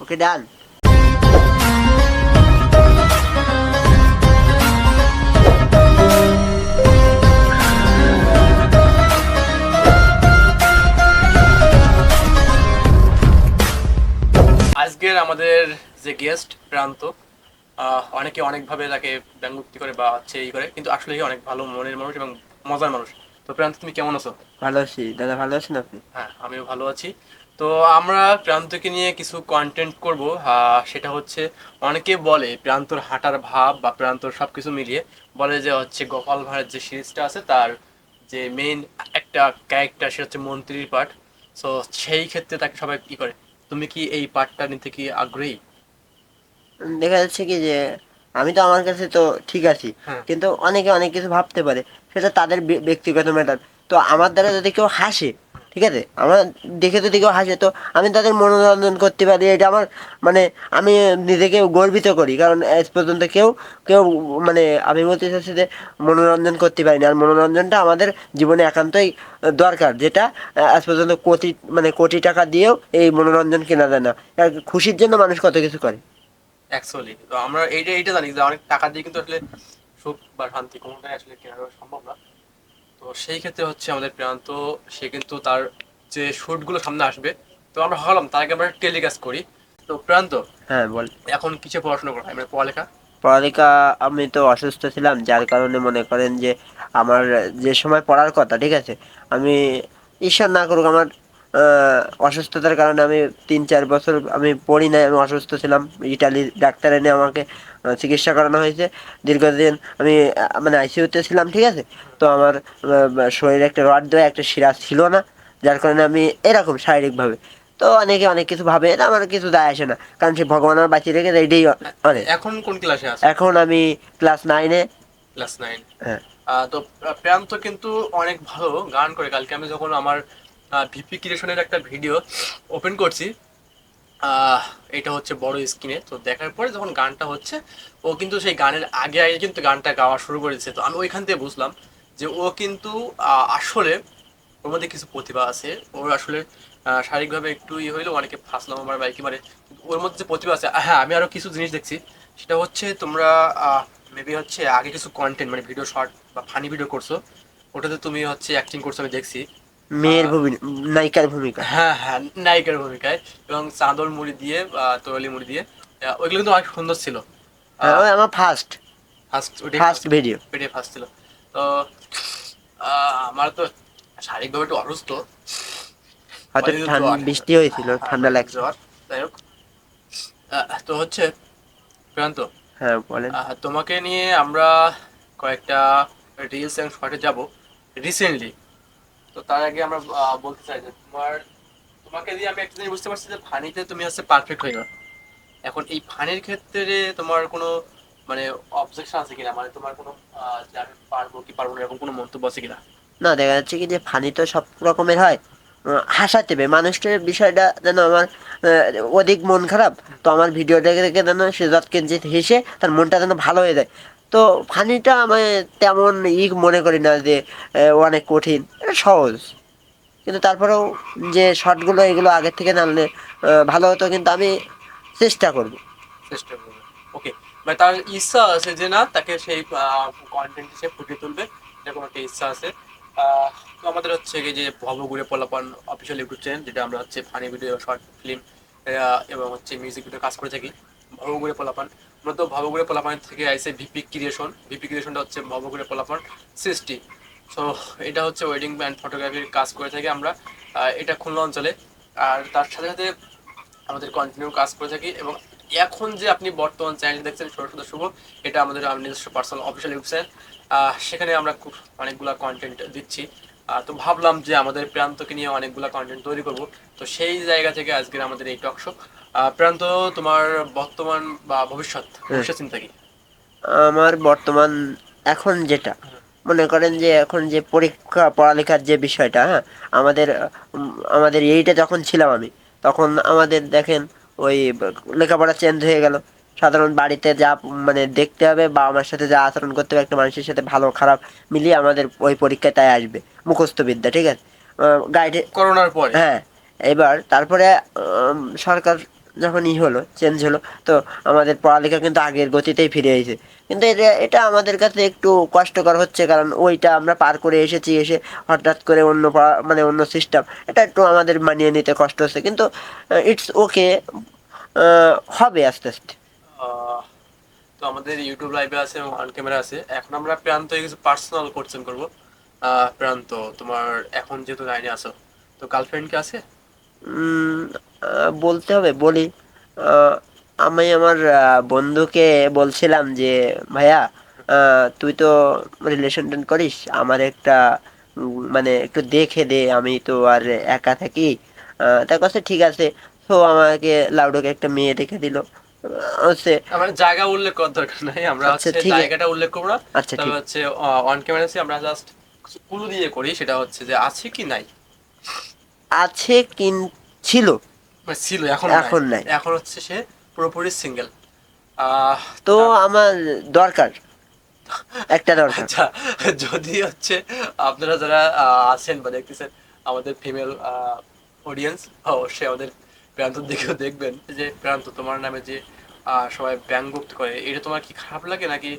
ওকে ডান আজকের আমাদের যে গেস্ট প্রান্ত আহ, অনেকে অনেকভাবে তাকে ব্যঙ্গোক্তি করে বা হচ্ছে এই করে কিন্তু আসলে অনেক ভালো মনের মানুষ এবং মজার মানুষ। তো প্রান্ত তুমি কেমন আছো? ভালো আছি। দাদা ভালো আছেন আপনি? হ্যাঁ আমিও ভালো আছি। তো আমরা প্রান্তকে নিয়ে কিছু কন্টেন্ট করব আহ, সেটা হচ্ছে অনেকে বলে প্রান্তর হাঁটার ভাব বা প্রান্তর সব কিছু মিলিয়ে বলে যে হচ্ছে গোপাল ভাঁড়ের যে সিরিজটা আছে তার যে মেইন একটা ক্যারেক্টার সেটা হচ্ছে মন্ত্রীর পার্ট সো সেই ক্ষেত্রে তাকে সবাই কি করে। তুমি কি এই পার্টটা নিতে কি আগ্রহী? দেখা যাচ্ছে কি যে আমি তো আমার কাছে তো ঠিক আছি হ্যাঁ। কিন্তু অনেকে অনেক কিছু ভাবতে পারে। সেটা তাদের ব্যক্তিগত ম্যাটার তো আমার দ্বারা যদি কেউ হাসে ঠিক আছে? আমার দেখে যদি কেউ হাসে, তো আমি তাদের মনোরঞ্জন করতে পারি, এটা আমার মানে আমি নিজেকে গর্বিত করি, কারণ আজ পর্যন্ত কেউ কেউ মানে আমি বলতে চাচ্ছি যে মনোরঞ্জন করতে পারি না, আর মনোরঞ্জনটা আমাদের জীবনে একান্তই দরকার, যেটা আজ পর্যন্ত কোটি মানে কোটি টাকা দিয়েও এই মনোরঞ্জন কেনা যায় না, আর খুশির জন্য মানুষ কত কিছু করে। অ্যাকচুয়ালি তো আমরা এইটা এইটা জানি যে অনেক টাকা দিয়ে কিন্তু আসলে সুখ বা শান্তি কোনোটাই আসলে কেনা সম্ভব না। তো সেই ক্ষেত্রে হচ্ছে আমাদের প্রান্ত সে কিন্তু তার যে শুটগুলো সামনে আসবে তো আমরা ভাবলাম তার আগে আমরা টেলিকাস্ট করি। তো প্রান্ত হ্যাঁ বল। এখন কিছু পড়াশোনা করা? হয় মানে পড়ালেখা? পড়ালেখা আমি তো অসুস্থ ছিলাম যার কারণে মনে করেন যে আমার যে সময় পড়ার কথা ঠিক আছে আমি ঈশ্বর না করুক আমার অসুস্থতার কারণে আমি তিন চার বছর আমি পড়ি নাই আমি অসুস্থ ছিলাম। ইটালির ডাক্তার এনে আমাকে চিকিৎসা করানো হয়েছে। দীর্ঘদিন আমি মানে আইসিউতে ছিলাম ঠিক আছে? তো আমার শরীরে একটা রড দেওয়া একটা শিরা ছিল না যার কারণে আমি এরকম শারীরিকভাবে। তো অনেকে অনেক কিছু ভাবে এটা আমার কিছু যায় আসে না কারণ সে ভগবান আমার বাঁচিয়ে রেখে দেয়, এটাই অনেক এখন কোন ক্লাসে আছে? এখন আমি ক্লাস নাইনে। Class nine. হ্যাঁ। তো প্রান্ত কিন্তু অনেক ভালো গান করে। কালকে আমি যখন আমার ভিপি ক্রিয়েশনের একটা ভিডিও ওপেন করছি। এটা হচ্ছে বড় স্ক্রিনে তো দেখার পরে যখন গানটা হচ্ছে, ও কিন্তু সেই গানের আগে আগে কিন্তু গানটা গাওয়া শুরু করেছে। তো আমি ওইখান থেকে বুঝলাম যে ও কিন্তু আসলে ওর মধ্যে কিছু প্রতিভা আছে। ওর আসলে শারীরিকভাবে একটু ইয়ে হইল অনেকে ফাঁসলাম আমার বাইকে কিন্তু ওর মধ্যে যে প্রতিভা আছে হ্যাঁ আমি আরও কিছু জিনিস দেখছি। সেটা হচ্ছে তোমরা মেবি হচ্ছে আগে কিছু কন্টেন্ট মানে ভিডিও শর্ট বা ফানি ভিডিও করছ, ওটাতে তুমি হচ্ছে অ্যাক্টিং করছ, আমি দেখছি। মেয়ের ভূমিকা নায়িকার ভূমিকা। হ্যাঁ হ্যাঁ নায়িকার ভূমিকায় এবং চাঁদর মুড়ি দিয়ে তোরালি মুড়ি দিয়ে। ওইগুলো কিন্তু অনেক সুন্দর ছিল। হ্যাঁ, আমার ফার্স্ট ফার্স্ট ফার্স্ট ভিডিও পেটে ফার্স্ট ছিল। তো আমার তো শারীরিকভাবে একটু অসুস্থ। হয়তো ঠান্ডা বৃষ্টি হয়েছিল ঠান্ডা লাগছে। যাই হোক। তো হচ্ছে প্রান্ত হ্যাঁ বলেন। তোমাকে নিয়ে আমরা কয়েকটা রিলস এবং শর্টে যাব। রিসেন্টলি তো তার আগে আমরা বলতে চাই যে তোমার, তোমাকে দিয়ে আমি একটা জিনিস বুঝতে পারছি যে ফানিতে তুমি হচ্ছে পারফেক্ট হয়ে যাও এখন এই ফানির ক্ষেত্রে তোমার কোনো মানে অবজেকশন আছে কিনা? মানে তোমার কোনো যে আমি পারব কি পারব না, এরকম কোনো মন্তব্য আছে কিনা? না, দেখা যাচ্ছে কি যে ফানি তো সব রকমের হয়। হাসাতে হবে মানুষটার বিষয়টা যেন আমার অধিক মন খারাপ, তো আমার ভিডিও দেখে যেন সে যৎকিঞ্চিত হেসে তার মনটা যেন ভালো হয়ে যায়। তো ফানিটা আমি তেমন ই মনে করি না যে অনেক কঠিন। এটা সহজ। কিন্তু তারপরেও যে শর্টগুলো এগুলো আগের থেকে আহ, ভালো হতো কিন্তু আমি চেষ্টা করব। চেষ্টা করব। ওকে মানে তার ইচ্ছা আছে যে না তাকে সেই কন্টেন্ট সে ফুটিয়ে তুলবে। এরকম একটা ইচ্ছা আছে। তো আমাদের হচ্ছে যে ভবগুড়ে পোলাপান অফিসিয়াল ইউটিউব চ্যানেল যেটা আমরা হচ্ছে ফানি ভিডিও শর্ট ফিল্ম এবং হচ্ছে মিউজিক ভিডিও কাজ করে থাকি ভবগুড়ে পোলাপান। মূলত ভবগুড়ে পোলাপান থেকে আইসে ভিপি ক্রিয়েশন ভিপি ক্রিয়েশনটা হচ্ছে ভবগুড়ে পোলাপান সৃষ্টি। সো এটা হচ্ছে ওয়েডিং অ্যান্ড ফটোগ্রাফির কাজ করে থাকি আমরা এটা খুলনা অঞ্চলে। আর তার সাথে সাথে আমাদের কন্টিনিউ কাজ করে থাকি এবং এখন যে আপনি বর্তমান চ্যানেল দেখছেন সরস্বত শুভ এটা আমাদের নিজস্ব পার্সোনাল অফিসিয়াল চ্যানেল সেখানে আমরা খুব অনেকগুলা কন্টেন্ট দিচ্ছি। তো ভাবলাম যে আমাদের প্রান্তকে নিয়ে অনেকগুলা কন্টেন্ট তৈরি করব। তো সেই জায়গা থেকে আজকের আমাদের এই টক শো প্রান্ত তোমার বর্তমান বা ভবিষ্যৎ ভবিষ্যৎ চিন্তা কি? আমার বর্তমান এখন যেটা মনে করেন যে এখন যে পরীক্ষা পড়ালেখার যে বিষয়টা হ্যাঁ? আমাদের আমাদের এইটা যখন ছিলাম আমি তখন আমাদের দেখেন ওই লেখাপড়া চেঞ্জ হয়ে গেল। সাধারণ বাড়িতে যা মানে দেখতে হবে বা আমার সাথে যা আচরণ করতে হবে একটা মানুষের সাথে ভালো খারাপ মিলিয়ে আমাদের ওই পরীক্ষায় তাই আসবে মুখস্থবিদ্যা ঠিক আছে? গাইডে করোনার পরে। হ্যাঁ এবার তারপরে সরকার যখন ই হলো চেঞ্জ হলো তো আমাদের পড়ালেখা কিন্তু আগের গতিতেই ফিরে এসেছে। কিন্তু এটা এটা আমাদের কাছে একটু কষ্টকর হচ্ছে কারণ ওইটা আমরা পার করে এসেছি এসে হঠাৎ করে অন্য মানে অন্য সিস্টেম এটা একটু আমাদের মানিয়ে নিতে কষ্ট হচ্ছে কিন্তু ইটস ওকে হবে আস্তে আস্তে। তো আমাদের ইউটিউব লাইভে আছে এবং অন ক্যামেরা আছে। এখন আমরা প্রান্ত কিছু পার্সোনাল কোশ্চেন করব। প্রান্ত তোমার এখন যেহেতু লাইনে আছো তো গার্লফ্রেন্ড কি আছে? বলতে হবে বলি। আমি আমার বন্ধুকে বলছিলাম যে ভাইয়া আহ, তুই তো রিলেশন টেন করিস আমার একটা মানে একটু দেখে দে আমি তো আর একা থাকি। তার কাছে ঠিক আছে। তো আমাকে লাউডোকে একটা মেয়ে দেখে দিল। হচ্ছে আমার জায়গা উল্লেখ করার দরকার নাই। আমরা আচ্ছা, হচ্ছে। জায়গাটা উল্লেখ করব না। আচ্ছা, তবে হচ্ছে অন ক্যামেরা আমরা জাস্ট ক্লু দিয়ে করি সেটা হচ্ছে যে আছে কি নাই? আছে কিন ছিল। মানে ছিল এখন এখন নাই। এখন হচ্ছে সে পুরোপুরি সিঙ্গেল। তো আমার দরকার। একটা দরকার। আচ্ছা যদি হচ্ছে আপনারা যারা আছেন বা দেখতেছেন আমাদের ফিমেল অডিয়েন্স অবশ্যই আমাদের প্রান্তর দিকেও দেখবেন যে প্রান্ত তোমার নামে যে সবাই ব্যঙ্গোক্ত করে এটা তোমার কি খারাপ লাগে নাকি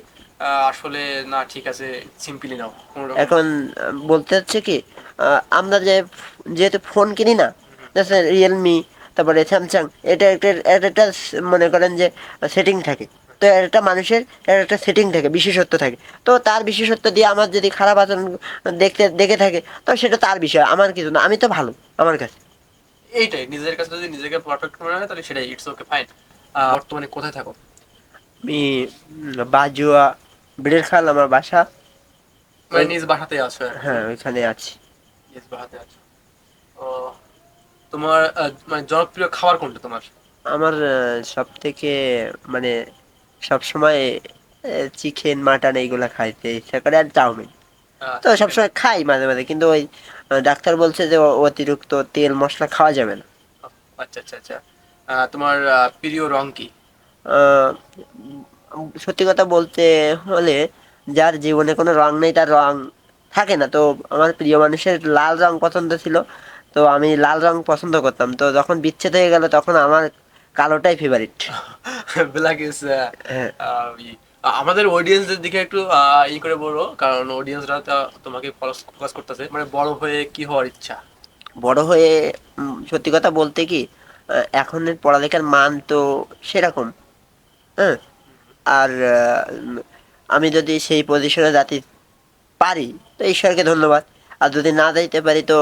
আসলে না ঠিক আছে সিম্পলি নাও এখন বলতে হচ্ছে কি আমরা যে যেহেতু ফোন কিনি না রিয়েলমি তারপরে স্যামসাং এটা একটা এটা একটা মনে করেন যে সেটিং থাকে। তো একটা মানুষের একটা সেটিং থাকে বিশেষত্ব থাকে। তো তার বিশেষত্ব দিয়ে আমার যদি খারাপ আচরণ দেখতে দেখে থাকে তো সেটা তার বিষয় আমার কিছু না। আমি তো ভালো আমার কাছে। এইটাই নিজের কাছে যদি নিজেকে পারফেক্ট মনে হয় তাহলে সেটাই ইটস ওকে ফাইন বর্তমানে কোথায় থাকো? আমি বাজুয়া বিড়ের খাল আমার বাসা। মানে নিজ বাসাতে আছো হ্যাঁ ওইখানে আছি। নিজ বাসাতে আছো। ও তোমার মানে জনপ্রিয় খাবার কোনটা তোমার? আমার সব থেকে মানে সব সময় চিকেন মাটন এইগুলা খাইতে ইচ্ছা করে আর চাউমিন। আহ, তো সবসময় খাই মাঝে মাঝে কিন্তু ওই ডাক্তার বলছে যে অতিরিক্ত তেল মশলা খাওয়া যাবে না। আচ্ছা আচ্ছা আচ্ছা। তোমার প্রিয় রং কি? সত্যি কথা বলতে হলে যার জীবনে কোনো রং নেই তার রং থাকে না। তো আমার প্রিয় মানুষের লাল রং পছন্দ ছিল। তো আমি লাল রং পছন্দ করতাম। তো যখন বিচ্ছেদ হয়ে গেল তখন আমার কালোটাই ফেভারিট ব্ল্যাক ইজ আমাদের অডিয়েন্সদের দিকে একটু ই করে বলো কারণ অডিয়েন্সরা তোমাকে ফোকাস করতেছে। মানে বড় হয়ে কি হওয়ার ইচ্ছা? বড় হয়ে সত্যি কথা বলতে কি এখনের পড়ালেখার মান তো সেরকম। হ্যাঁ? আর আমি যদি সেই পজিশনে যাতে পারি তো ঈশ্বরকে ধন্যবাদ। আর যদি না যাইতে পারি তো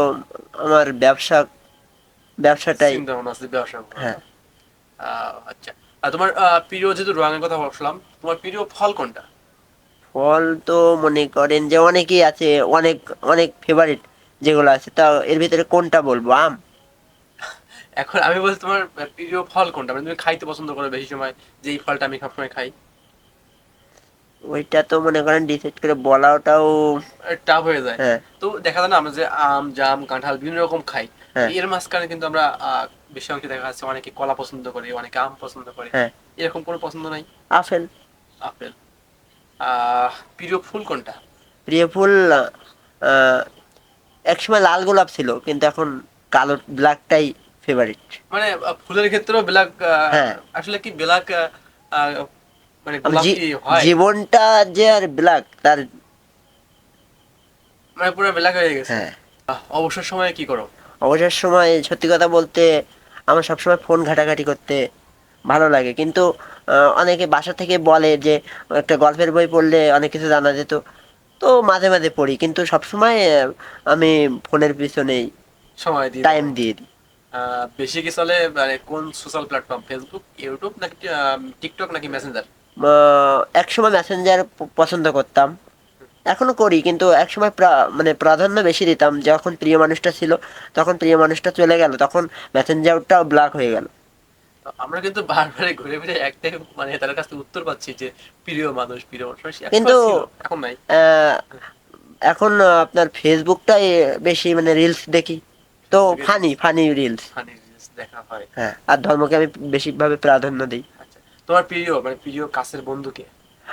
আমার ব্যবসা ব্যবসাটাই চিন্তা ভাবনা আছে ব্যবসা। হ্যাঁ। আচ্ছা। আর তোমার প্রিয় যেহেতু রঙের কথা বলছিলাম তোমার প্রিয় ফল কোনটা? ফল তো মনে করেন যে অনেকেই আছে অনেক অনেক ফেভারিট যেগুলো আছে তা এর ভিতরে কোনটা বলব? আম? এখন আমি বলছি তোমার প্রিয় ফল কোনটা? মানে তুমি খাইতে পছন্দ করো বেশি সময় যে এই ফলটা আমি সবসময় খাই। ওইটা তো মনে করেন ডিসাইড করে বলাটাও টাফ হয়ে যায়। হ্যাঁ। তো দেখা যায় না আমরা যে আম জাম কাঁঠাল বিভিন্ন রকম খাই হ্যাঁ। এর মাঝখানে কিন্তু আমরা বেশি অংশে দেখা যাচ্ছে অনেকে কলা পছন্দ করে অনেকে আম পছন্দ করে। হ্যাঁ। এরকম কোনো পছন্দ নাই? আপেল। আপেল। প্রিয় ফুল কোনটা? প্রিয় ফুল একসময় লাল গোলাপ ছিল কিন্তু এখন কালো ব্ল্যাকটাই ফেভারিট মানে ফুলের ক্ষেত্রেও ব্ল্যাক। আসলে কি ব্ল্যাক জীবনটা যে আর ব্ল্যাক তার মানে পুরো ব্ল্যাক হয়ে গেছে। হ্যাঁ। অবসর সময়ে কি করো? অবসর সময় সত্যি কথা বলতে আমার সবসময় ফোন ঘাটাঘাটি করতে ভালো লাগে। কিন্তু অনেকে বাসা থেকে বলে যে একটা গল্পের বই পড়লে অনেক কিছু জানা যেত। তো মাঝে মাঝে পড়ি কিন্তু সবসময় আমি ফোনের পিছনেই সময় দিয়ে টাইম দিয়ে দিই। বেশি কি চলে মানে কোন সোশ্যাল প্ল্যাটফর্ম ফেসবুক ইউটিউব নাকি টিকটক নাকি মেসেঞ্জার একসময় মেসেঞ্জার পছন্দ করতাম। এখনও করি কিন্তু একসময় মানে প্রাধান্য বেশি দিতাম যখন প্রিয় মানুষটা ছিল তখন প্রিয় মানুষটা চলে গেল তখন মেসেঞ্জারটাও ব্লক হয়ে গেল। আমরা কিন্তু বারবার ঘুরে ফিরে একটাই মানে তার কাছ থেকে উত্তর পাচ্ছি যে প্রিয় মানুষ প্রিয় মানুষ। কিন্তু- এখন নাই। এখন আপনার ফেসবুকটাই বেশি মানে রিলস দেখি। তো funny funny reels funny reels দেখা হয়। হ্যাঁ আর ধর্মকে আমি বেশিভাবে প্রাধান্য দিই। তোমার প্রিয় মানে প্রিয় কাছের বন্ধুকে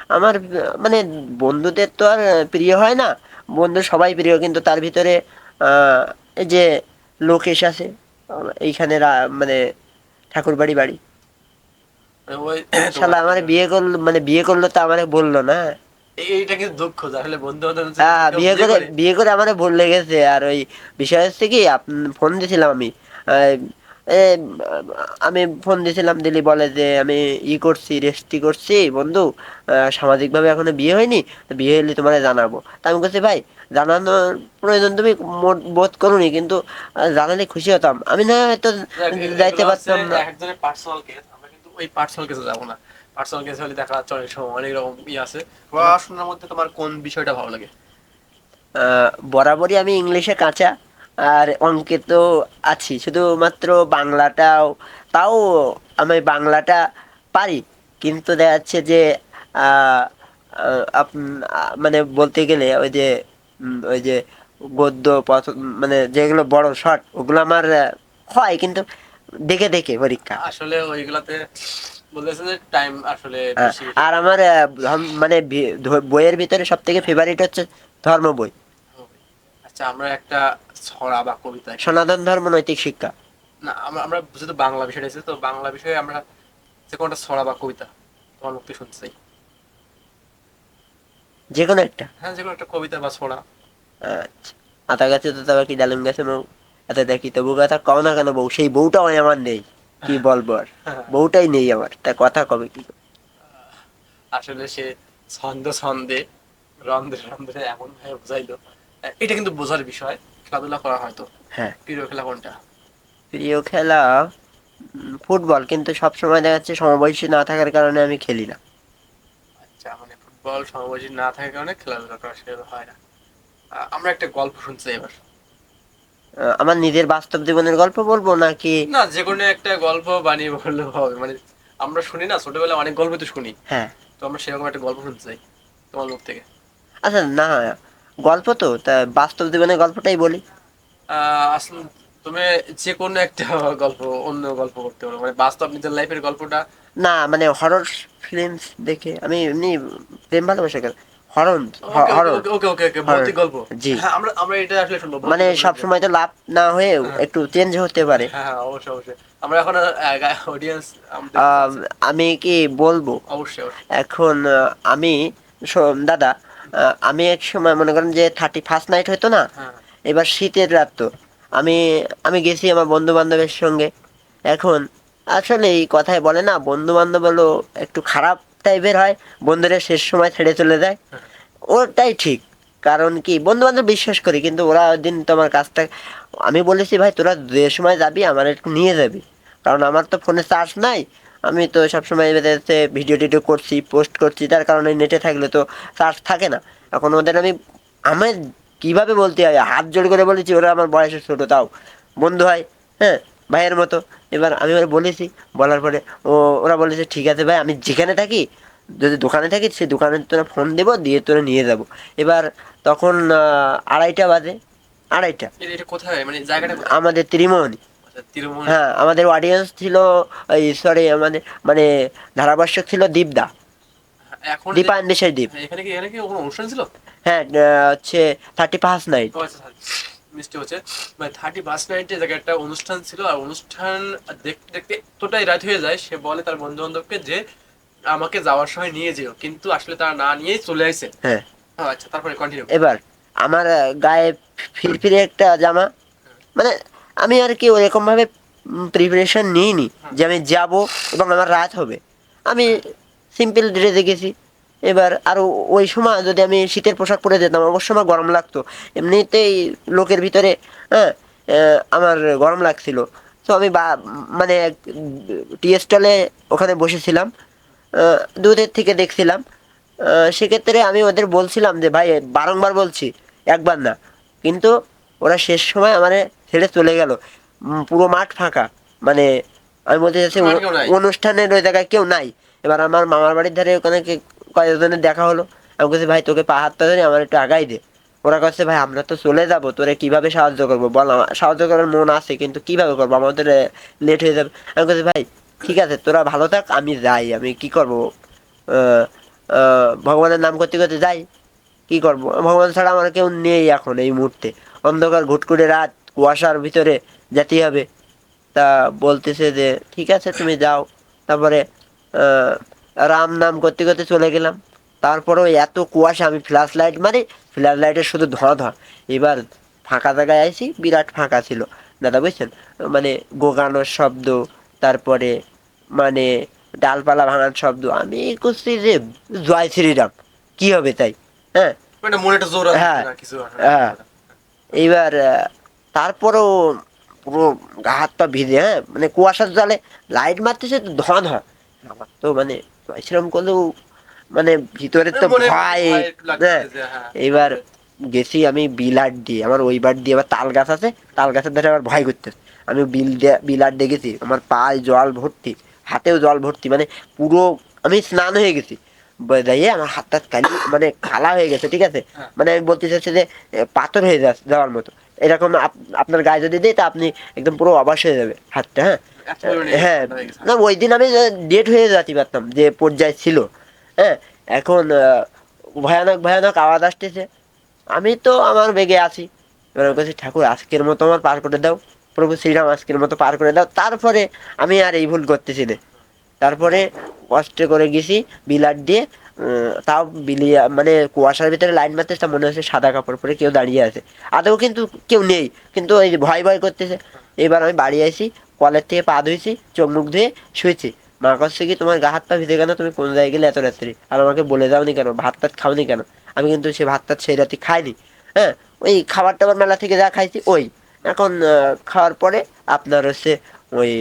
আমার মানে বন্ধুদের তো আর প্রিয় হয় না। বন্ধু সবাই প্রিয় কিন্তু তার ভিতরে এই যে লোকেশ আছে এইখানে মানে ঠাকুরবাড়ি বাড়ি। মানে ওই শালা আমার বিয়ে করল মানে বিয়ে করল তো আমারে বলল না। এই- এইটা কিন্তু দুঃখ আসলে বন্ধু হ্যাঁ বিয়ে করে বিয়ে করে আমারে বললে গেছে আর ওই বিষয় হচ্ছে কি ফোন দিছিলাম আমি আমি ফোন দিয়েছিলাম দিলি বলে যে আমি ই করছি রেস্টি করছি বন্ধু সামাজিকভাবে এখনও বিয়ে হয়নি বিয়ে হলে তোমার জানাব। তা আমি বলছি ভাই জানানোর প্রয়োজন তুমি বোধ করুনি কিন্তু জানালে খুশি হতাম। আমি না হয়তো যাইতে পারতাম না। একজনের পার্সোনাল কেস আমরা কিন্তু ওই পার্সোনাল কেসে যাব না। পার্সোনাল কেস হলে দেখা যাচ্ছে অনেক সময় অনেক রকম ই আছে। পড়াশোনার মধ্যে তোমার কোন বিষয়টা ভালো লাগে? আহ, বরাবরই আমি ইংলিশে কাঁচা। আর অঙ্কে তো আছি শুধুমাত্র বাংলাটাও তাও আমি বাংলাটা পারি। কিন্তু দেখা যাচ্ছে যে মানে বলতে গেলে ওই যে ওই যে গদ্য পথ মানে যেগুলো বড় শর্ট ওগুলো আমার হয় কিন্তু দেখে দেখে পরীক্ষা। আসলে ওইগুলাতে টাইম আসলে আর আমার মানে বইয়ের ভিতরে সব থেকে ফেভারিট হচ্ছে ধর্ম বই। আচ্ছা আমরা একটা ছড়া বা কবিতা সনাতন ধর্ম নৈতিক শিক্ষা। না আমরা আমরা যেহেতু বাংলা বিষয়টা এসেছে তো বাংলা বিষয়ে আমরা যে কোনটা ছড়া বা কবিতা তোমার মুক্তি শুনতে চাই। যে কোনো একটা? হ্যাঁ যে কোনো একটা কবিতা বা ছড়া। আচ্ছা। আতা গাছে তো তবে কি ডালিম গাছে মৌ এত দেখি তবু কথা কও না কেন বউ? সেই বউটাও আমার নেই কি বলব আর? বউটাই নেই আমার তা কথা কবে কি আসলে সে ছন্দ ছন্দে রন্ধ্রে রন্ধ্রে এমন ভাবে বুঝাইলো এটা কিন্তু বোঝার বিষয়। খেলাধুলা করা হয়তো হ্যাঁ। প্রিয় খেলা কোনটা? প্রিয় খেলা ফুটবল কিন্তু সব সময় দেখা যাচ্ছে সমবয়সী না থাকার কারণে আমি খেলি না। আচ্ছা মানে ফুটবল সমবয়সী না থাকার কারণে খেলাধুলা করা সেভাবে হয় না। আমরা একটা গল্প চাই এবার। আমার নিজের বাস্তব জীবনের গল্প বলব নাকি? না যে কোনো একটা গল্প বানিয়ে বললে হবে। মানে আমরা শুনি না ছোটবেলায় অনেক গল্প তো শুনি। হ্যাঁ। তো আমরা সেরকম একটা গল্প শুনতে চাই তোমার মুখ থেকে। আচ্ছা না গল্প তো তা বাস্তব জীবনের গল্পটাই বলি। আসলে তুমি যে কোনো একটা গল্প অন্য গল্প করতে পারো। মানে বাস্তব নিজের লাইফের গল্পটা? না মানে হরর ফিল্মস দেখে আমি এমনি প্রেম ভালোবাসা হরর ওকে ওকে ওকে ওকে ভৌতিক গল্প। জি। হ্যাঁ আমরা আমরা এটা আসলে শুনব মানে গল্প। সব সময় তো লাভ না হয়ে একটু চেঞ্জ হতে পারে। হ্যাঁ হ্যাঁ অবশ্যই অবশ্যই। আমরা এখন অডিয়েন্স আমি কি বলব? অবশ্যই এখন আমি দাদা আমি এক সময় মনে করেন যে থার্টি ফার্স্ট নাইট হতো না হ্যাঁ। এবার শীতের রাত তো। আমি আমি গেছি আমার বন্ধু বান্ধবের সঙ্গে। এখন আসলে এই কথায় বলে না বন্ধু বান্ধব হলো একটু খারাপ টাইপের হয় বন্ধুরা শেষ সময় ছেড়ে চলে যায়। ওটাই ঠিক কারণ কি বন্ধু বান্ধব বিশ্বাস করি কিন্তু ওরা ওই দিন তোমার কাজটা আমি বলেছি ভাই তোরা যে সময় যাবি আমার একটু নিয়ে যাবি। কারণ আমার তো ফোনে চার্জ নাই আমি তো সবসময় এবারে ভিডিও টিডিও করছি পোস্ট করছি তার কারণে নেটে থাকলে তো চার্জ থাকে না। এখন ওদের আমি আমার কীভাবে বলতে হয়? হাত জোড় করে বলেছি ওরা আমার বয়সে ছোটো তাও। বন্ধু হয় হ্যাঁ ভাইয়ের মতো। এবার আমি ওরা বলেছি বলার পরে ও ওরা বলেছে ঠিক আছে ভাই আমি যেখানে থাকি যদি দোকানে থাকি সেই দোকানে তোরা ফোন দেবো দিয়ে তোরা নিয়ে যাব। এবার তখন আড়াইটা বাজে আড়াইটা। কোথায়? মানে জায়গাটা আমাদের ত্রিমোহনী। হ্যাঁ আমাদের অডিয়েন্স ছিল সরি আমাদের মানে ধারাভাষ্যক ছিল দীপদা। এখন যে- দীপায়ন দেশের দ্বীপ এখানে কি এখানে কি কোনো অনুষ্ঠান ছিল? হ্যাঁ হচ্ছে থার্টি ফার্স্ট নাইট। মিষ্টি হচ্ছে। মানে থার্টি বাস নাইটে জায়গায় একটা অনুষ্ঠান ছিল আর অনুষ্ঠান দেখতে দেখতে এতটাই রাত হয়ে যায় সে বলে তার বন্ধু বান্ধবকে যে আমাকে যাওয়ার সময় নিয়ে যেও কিন্তু আসলে তারা না নিয়েই চলে আসে। হ্যাঁ। আচ্ছা তারপরে কন্টিনিউ এবার আমার গায়ে ফিরফিরে একটা জামা মানে আমি আর কি ওরকম ভাবে প্রিপারেশন নিইনি যে আমি যাব এবং আমার রাত হবে। আমি সিম্পল ড্রেসে গেছি এবার আর ওই সময় যদি আমি শীতের পোশাক পরে যেতাম অবশ্য আমার গরম লাগতো। এমনিতেই লোকের ভিতরে হ্যাঁ আমার গরম লাগছিল। তো আমি বা মানে টি স্টলে ওখানে বসেছিলাম দুধের থেকে দেখছিলাম। সেক্ষেত্রে আমি ওদের বলছিলাম যে, ভাই, বারংবার বলছি, একবার না। কিন্তু ওরা শেষ সময় আমার ছেড়ে চলে গেল। পুরো মাঠ ফাঁকা। মানে আমি বলতে চাচ্ছি? অনুষ্ঠানের ওই জায়গায় কেউ নাই। এবার আমার মামার বাড়ির ধারে ওখানে কয়েকজনের দেখা হলো। আমি বলছি ভাই তোকে পা হাতটা ধরে আমার একটু আগাই দে। ওরা কাছে ভাই আমরা তো চলে যাব। তোরে কীভাবে সাহায্য করব? বল সাহায্য করার মন আছে কিন্তু কীভাবে করব? আমাদের লেট হয়ে যাবে। আমি বলছি ভাই ঠিক আছে তোরা ভালো থাক আমি যাই। আমি কি করব? ভগবানের নাম করতে করতে যাই। কি করব? ভগবান ছাড়া আমার কেউ নেই এখন এই মুহূর্তে। অন্ধকার ঘুটকুটে রাত। কুয়াশার ভিতরে যেতেই হবে। তা বলতেছে যে ঠিক আছে তুমি যাও। তারপরে রাম নাম করতে করতে চলে গেলাম। তারপরেও এত কুয়াশা আমি ফ্ল্যাশ লাইট মারি ফ্ল্যাশ লাইটের শুধু ধোঁয়া ধোঁয়া এবার ফাঁকা জায়গায় আইছি বিরাট ফাঁকা ছিল। দাদা বুঝছেন? মানে গোগানোর শব্দ তারপরে মানে ডালপালা ভাঙার শব্দ। আমি করছি যে জয় শ্রীরাম। কি হবে তাই? হ্যাঁ? মানে মনে হ্যাঁ, হ্যাঁ। এইবার তারপরেও পুরো গা হাত পা ভিজে হ্যাঁ? মানে কুয়াশার জলে লাইট মারতেছে তো ধোঁয়া ধোঁয়া। আমার তো মানে পরিশ্রম করলেও মানে ভিতরে তো ভয় হ্যাঁ? হ্যাঁ। এইবার গেছি আমি বিলাট দিয়ে আমার ওই বার দিয়ে আবার তাল গাছ আছে তাল গাছের ধারে আবার ভয় করতেছে। আমি বিল দিয়ে বিলাট দিয়ে গেছি আমার পায়ে জল ভর্তি হাতেও জল ভর্তি মানে পুরো আমি স্নান হয়ে গেছি। দিয়ে আমার হাতটা কালি মানে কালা হয়ে গেছে ঠিক আছে? হ্যাঁ। মানে আমি বলতে চাচ্ছি যে পাথর হয়ে যাচ্ছে যাওয়ার মতো। এরকম আপ- আপনার গায়ে যদি দিই তা আপনি একদম পুরো অবাস হয়ে যাবে হাতটা হ্যাঁ? হ্যাঁ না ওই দিন আমি ডেট হয়ে যেতে পারতাম যে পর্যায়ে ছিল হ্যাঁ? এখন ভয়ানক ভয়ানক আওয়াজ আসতেছে। আমি তো আমার বেগে আছি। এবার আমি বলছি ঠাকুর আজকের মতো আমার পার করে দাও। প্রভু শ্রীরাম আজকের মতো পার করে দাও। তারপরে আমি আর এই ভুল করতেছি না। তারপরে কষ্ট করে গেছি বিলাট দিয়ে তাও বিলিয়া মানে কুয়াশার ভিতরে লাইন মারতেছে মনে হচ্ছে সাদা কাপড় পরে কেউ দাঁড়িয়ে আছে। আদৌ কিন্তু কেউ নেই, কিন্তু ওই ভয় ভয় করতেছে। এবার আমি বাড়ি আসি কলের থেকে পা ধুয়েছি চোখ মুখ ধুয়ে শুয়েছি। মা কাছে কি, তোমার গা হাত পা ভিজে কেন তুমি কোন জায়গায় গেলে এত রাত্রি? আর আমাকে বলে যাওনি কেন, ভাত টাত খাওনি কেন? আমি কিন্তু সে ভাত টাত সেই রাতে খাইনি। হ্যাঁ ওই খাবার টাবার মেলা থেকে যা খাইছি, ওই। এখন খাওয়ার পরে আপনার হচ্ছে ওই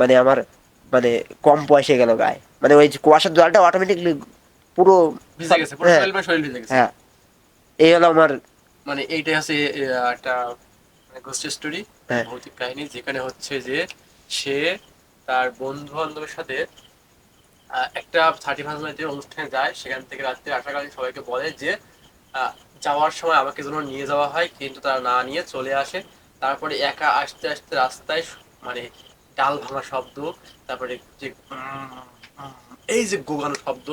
মানে আমার মানে কম পয়সা গেল গায়ে। মানে ওই কুয়াশার জলটা অটোমেটিকলি পুরো ভিজে গেছে পুরো হ্যাঁ, শরীর মানে শরীর ভিজে গেছে হ্যাঁ এই হলো আমার মানে এইটাই হচ্ছে একটা গোস্ট স্টোরি হ্যাঁ। ভৌতিক কাহিনী যেখানে হচ্ছে যে সে তার বন্ধু বান্ধবের সাথে একটা থার্টি ফার্স্ট নাইটের অনুষ্ঠানে যায় সেখান থেকে রাত্রে আসাকালীন সবাইকে বলে যে যাওয়ার সময় আমাকে যেন নিয়ে যাওয়া হয় কিন্তু তারা না নিয়ে চলে আসে তারপরে একা আসতে আসতে রাস্তায় মানে ডাল ভাঙা শব্দ তারপরে যে এই যে গোগানো শব্দ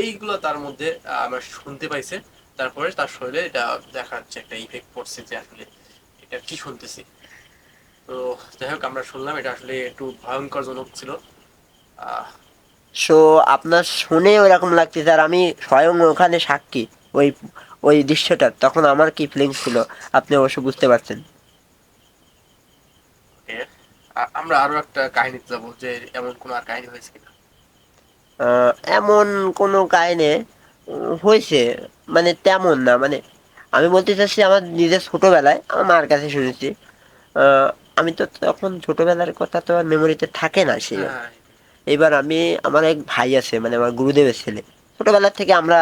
এইগুলো তার মধ্যে আমরা শুনতে পাইছে। তারপরে তার শরীরে এটা দেখা যাচ্ছে একটা ইফেক্ট পড়ছে যে আসলে এটা কি শুনতেছি। তো যাই হোক আমরা শুনলাম এটা আসলে একটু ভয়ঙ্করজনক ছিল। আহ, সো আপনার শুনে ওইরকম লাগতেছে আর আমি স্বয়ং ওখানে সাক্ষী ওই ওই দৃশ্যটা। তখন আমার কি ফিলিংস ছিল? আপনি অবশ্য বুঝতে পারছেন. আমরা আরও একটা কাহিনীতে যাব যে এমন কোন আর কাহিনী হয়েছে কিনা। এমন কোনো কাহিনী হয়েছে মানে তেমন না মানে আমি বলতে চাচ্ছি আমার নিজের ছোটোবেলায় আমার মার কাছে শুনেছি। আহ, আমি তো তখন ছোটোবেলার কথা তো আর মেমোরিতে থাকে না সে হ্যাঁ, এবার আমি আমার এক ভাই আছে মানে আমার গুরুদেবের ছেলে। ছোটবেলা থেকে আমরা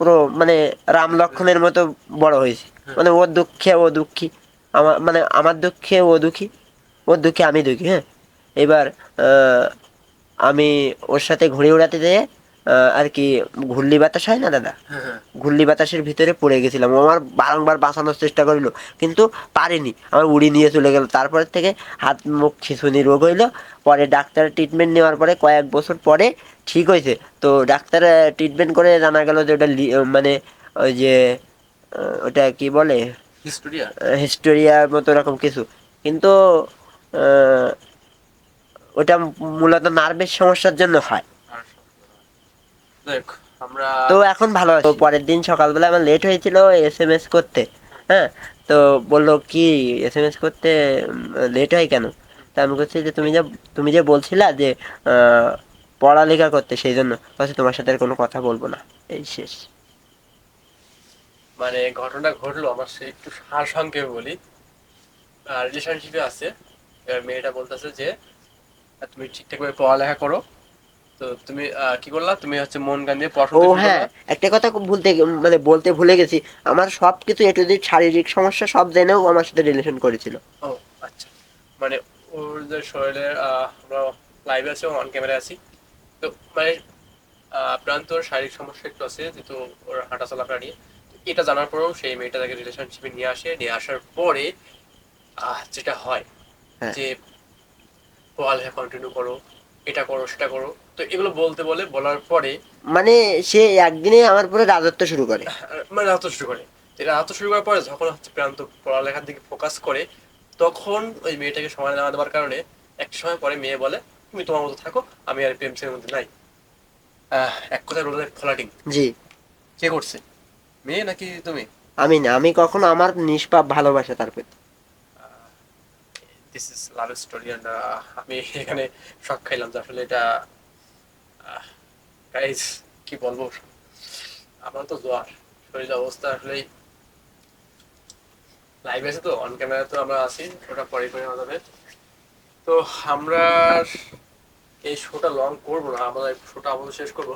পুরো মানে রাম লক্ষণের মতো বড় হয়েছি। মানে ওর দুঃখে ও দুঃখী। আমার মানে আমার দুঃখে ও দুঃখী। ওর দুঃখে আমি দুঃখী হ্যাঁ। এবার আহ, আমি ওর সাথে ঘুড়ি উড়াতে যেয়ে আর কি ঘুরলি বাতাস হয় না দাদা? হ্যাঁ, হ্যাঁ। ঘুরলি বাতাসের ভিতরে পড়ে গেছিলাম। ও আমার বারংবার বাঁচানোর চেষ্টা করিল কিন্তু পারিনি। আমার উড়ি নিয়ে চলে গেল। তারপর থেকে হাত মুখ খিঁচুনি রোগ হইল। পরে ডাক্তারের ট্রিটমেন্ট নেওয়ার পরে কয়েক বছর পরে ঠিক হয়েছে। তো ডাক্তার ট্রিটমেন্ট করে জানা গেল যে ওটা লি- মানে ওই যে ওটা কি বলে? হিস্টোরিয়া। হিস্টোরিয়ার মতো এরকম কিছু। কিন্তু ওটা মূলত নার্ভের সমস্যার জন্য হয়। তো এখন ভালো আছে। পরের দিন সকালবেলা আমার লেট হয়েছিল এস এম এস করতে হ্যাঁ? তো বলল কি এস এম এস করতে লেট হয় কেন? তা আমি বলছি যে তুমি যে তুমি যে বলছিলা যে পড়ালেখা করতে সেই জন্য বলছে তোমার সাথে আর কোনো কথা বলব না। এই শেষ। মানে ঘটনা ঘটলো আমার সে একটু সার সংক্ষেপে বলি রিলেশনশিপে আছে। এবার মেয়েটা বলতেছে যে তুমি ঠিকঠাক ভাবে পড়ালেখা করো। তো তুমি কি করলা? তুমি হচ্ছে মন গান দিয়ে পড়াশোনা শুরু হ্যাঁ একটা কথা ভুলতে মানে বলতে ভুলে গেছি। আমার সব কিছু এটু যে শারীরিক সমস্যা সব জেনেও আমার সাথে রিলেশন করেছিল। ও আচ্ছা। মানে ওর যে শরীরে আমরা লাইভে আছি অন ক্যামেরা আছি। তো মানে প্রান্তর শারীরিক সমস্যা একটু আছে যেহেতু ওর হাঁটা চলাফেরা নিয়ে। এটা জানার পরেও সেই মেয়েটা তাকে রিলেশনশিপে নিয়ে আসে। নিয়ে আসার পরে আহ, যেটা হয় হ্যাঁ। যে পড়ালেখা কন্টিনিউ করো এটা করো সেটা করো। তো এগুলো বলতে বলে বলার পরে মানে সে একদিনে আমার পুরো রাজত্ব শুরু করে। মানে রাত শুরু করে। এটা রাত শুরু করার পরে যখন হচ্ছে প্রান্ত পড়ালেখার দিকে ফোকাস করে তখন ওই মেয়েটাকে সময় না দেওয়ার কারণে একটা সময় পরে মেয়ে বলে তুমি তোমার মতো থাকো আমি আর প্রেমসের মধ্যে নাই। এক কথায় রোলের ফ্লাটিং জি। কে করছে? মেয়ে নাকি তুমি? আমি না আমি কখনো আমার নিষ্পাপ ভালোবাসা তার প্রতি। This is love story and আমি এখানে শখ খাইলাম যে আসলে এটা গাইজ কি বলব? আমার তো জোয়ার শরীরের অবস্থা আসলে লাইভ আছে তো অন ক্যামেরা তো আমরা আছি ওটা পরে নেওয়া যাবে। তো আমরা এই শোটা লং করব না, আমরা শোটা আমাদের শেষ করব।